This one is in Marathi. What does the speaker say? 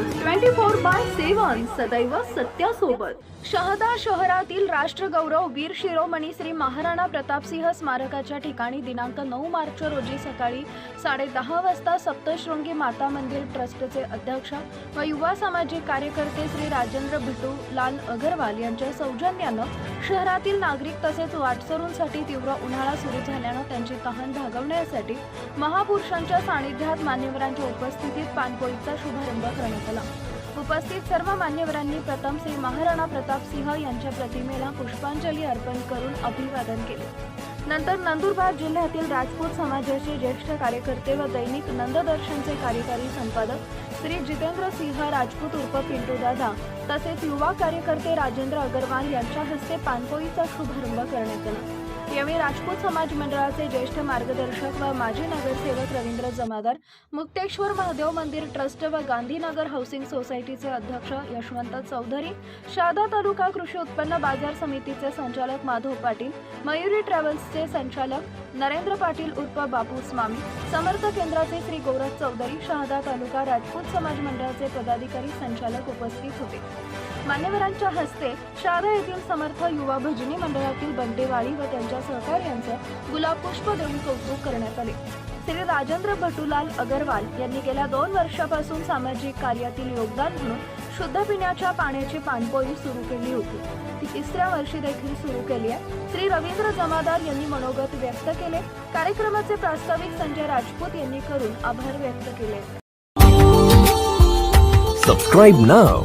ट्वेंटी फोर बाय सेवन सदैव सत्यासोबत. शहादा शहरातील राष्ट्रगौरव वीर शिरोमणी श्री महाराणा प्रतापसिंह स्मारकाच्या ठिकाणी दिनांक नऊ मार्च रोजी सकाळी साडे दहा वाजता सप्तशृंगी माता मंदिर ट्रस्टचे अध्यक्ष व युवा सामाजिक कार्यकर्ते श्री राजेंद्र भिटू लाल अगरवाल यांच्या सौजन्यानं शहरातील नागरिक तसेच वाटसरूंसाठी तीव्र उन्हाळा सुरू झाल्यानं त्यांची तहान भागवण्यासाठी महापुरुषांच्या सानिध्यात मान्यवरांच्या उपस्थितीत पानपोईचा शुभारंभ करण्यात आला. उपस्थित सर्व मान्यवरांनी प्रथम श्री महाराणा प्रताप सिंह यांच्या प्रतिमेला पुष्पांजली अर्पण करून अभिवादन केले. नंतर नंदुरबार जिल्ह्यातील राजपूत समाजाचे ज्येष्ठ कार्यकर्ते व दैनिक नंददर्शनचे कार्यकारी संपादक श्री जितेंद्र सिंह राजपूत उर्फ पिंटू दादा तसेच युवा कार्यकर्ते राजेंद्र अगरवाल यांच्या हस्ते पानपोईचा शुभारंभ करण्यात आला. यावेळी राजपूत समाज मंडळाचे ज्येष्ठ मार्गदर्शक व माजी नगरसेवक रवींद्र जमादार मुक्तेश्वर महादेव मंदिर ट्रस्ट व गांधीनगर हाऊसिंग सोसायटीचे अध्यक्ष यशवंत चौधरी शहादा तालुका कृषी उत्पन्न बाजार समितीचे संचालक माधव पाटील मयुरी ट्रॅव्हल्सचे संचालक नरेंद्र पाटील उर्फ बापू स्वामी समर्थ केंद्राचे श्री गौरव चौधरी शहादा तालुका राजपूत समाज मंडळाचे पदाधिकारी संचालक उपस्थित होते. मान्यवरांच्या हस्ते शारा येथील समर्थ युवा भजनी मंडळातील बंडेवाडी व त्यांच्या सहकार्यांचं गुलाबपुष्प देऊन कौतुक करण्यात आले. श्री राजेंद्र भटूलाल अगरवाल यांनी गेल्या दोन वर्षापासून सामाजिक कार्यातील योगदान म्हणून शुद्ध पिण्याच्या पाण्याची पाणपोई सुरू केली होती. ती तिसऱ्या वर्षी देखील सुरू केली आहे. श्री रवींद्र जमादार यांनी मनोगत व्यक्त केले. कार्यक्रमाचे प्रास्ताविक संजय राजपूत यांनी करून आभार व्यक्त केले. Subscribe now